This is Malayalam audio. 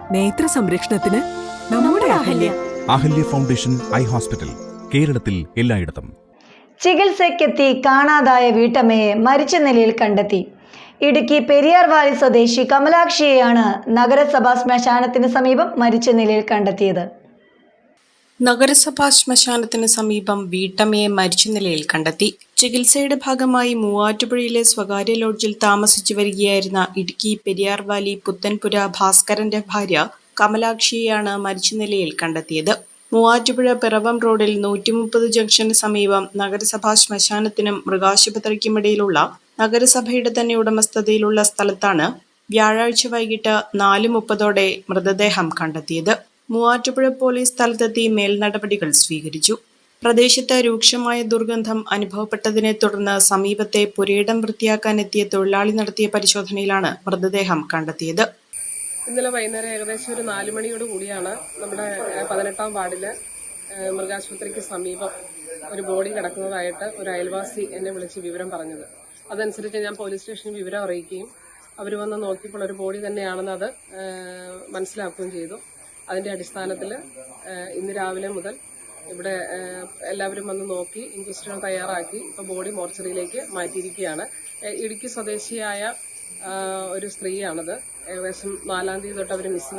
നേത്ര സംരക്ഷണത്തിന് നമ്മുടെ Ahalya. Ahalya foundation eye hospital കേരളത്തിൽ എല്ലായിടത്തും. ചികിത്സയ്ക്കെത്തി കാണാതായ വീട്ടമ്മയെ മരിച്ച നിലയിൽ കണ്ടെത്തി. ഇടുക്കി പെരിയാർ വാലി സ്വദേശി കമലാക്ഷിയെയാണ് നഗരസഭാ ശ്മശാനത്തിന് സമീപം മരിച്ച നിലയിൽ കണ്ടെത്തിയത്. നഗരസഭാ ശ്മശാനത്തിന് സമീപം വീട്ടമ്മയെ മരിച്ച നിലയിൽ കണ്ടെത്തി. ചികിത്സയുടെ ഭാഗമായി മൂവാറ്റുപുഴയിലെ സ്വകാര്യ ലോഡ്ജിൽ താമസിച്ചു വരികയായിരുന്ന ഇടുക്കി പെരിയാർവാലി പുത്തൻപുര ഭാസ്കരന്റെ ഭാര്യ കമലാക്ഷിയെയാണ് മരിച്ച നിലയിൽ കണ്ടെത്തിയത്. മൂവാറ്റുപുഴ പിറവം റോഡിൽ നൂറ്റിമുപ്പത് ജംഗ്ഷന് സമീപം നഗരസഭാ ശ്മശാനത്തിനും മൃഗാശുപത്രിക്കുമിടയിലുള്ള നഗരസഭയുടെ തന്നെ ഉടമസ്ഥതയിലുള്ള സ്ഥലത്താണ് വ്യാഴാഴ്ച വൈകിട്ട് നാല് മുപ്പതോടെ മൃതദേഹം കണ്ടെത്തിയത്. മൂവാറ്റുപുഴ പോലീസ് സ്ഥലത്തെത്തി മേൽനടപടികൾ സ്വീകരിച്ചു. പ്രദേശത്ത് രൂക്ഷമായ ദുർഗന്ധം അനുഭവപ്പെട്ടതിനെ തുടർന്ന് സമീപത്തെ പുരയിടം വൃത്തിയാക്കാൻ എത്തിയ തൊഴിലാളി നടത്തിയ പരിശോധനയിലാണ് മൃതദേഹം കണ്ടെത്തിയത്. ഇന്നലെ വൈകുന്നേരം ഏകദേശം ഒരു നാല് മണിയോട് കൂടിയാണ് നമ്മുടെ പതിനെട്ടാം വാർഡിൽ മൃഗാശുപത്രിക്ക് സമീപം ഒരു ബോഡി കിടക്കുന്നതായിട്ട് ഒരു അയൽവാസി എന്നെ വിളിച്ച് വിവരം പറഞ്ഞത്. അതനുസരിച്ച് ഞാൻ പോലീസ് സ്റ്റേഷനിൽ വിവരം അറിയിക്കുകയും അവർ വന്ന് നോക്കിയപ്പോൾ ഒരു ബോഡി തന്നെയാണെന്ന് അത് മനസ്സിലാക്കുകയും ചെയ്തു. അതിന്റെ അടിസ്ഥാനത്തിൽ ഇന്ന് രാവിലെ മുതൽ ഇവിടെ എല്ലാവരും വന്ന് നോക്കി ഇൻക്വസ്റ്റുകൾ തയ്യാറാക്കി ഇപ്പോൾ ബോഡി മോർച്ചറിയിലേക്ക് മാറ്റിയിരിക്കുകയാണ്. ഇടുക്കി സ്വദേശിയായ ഒരു സ്ത്രീയാണത്. ഏകദേശം നാലാം തീയതി തൊട്ട് അവർ മിസ്സിംഗ്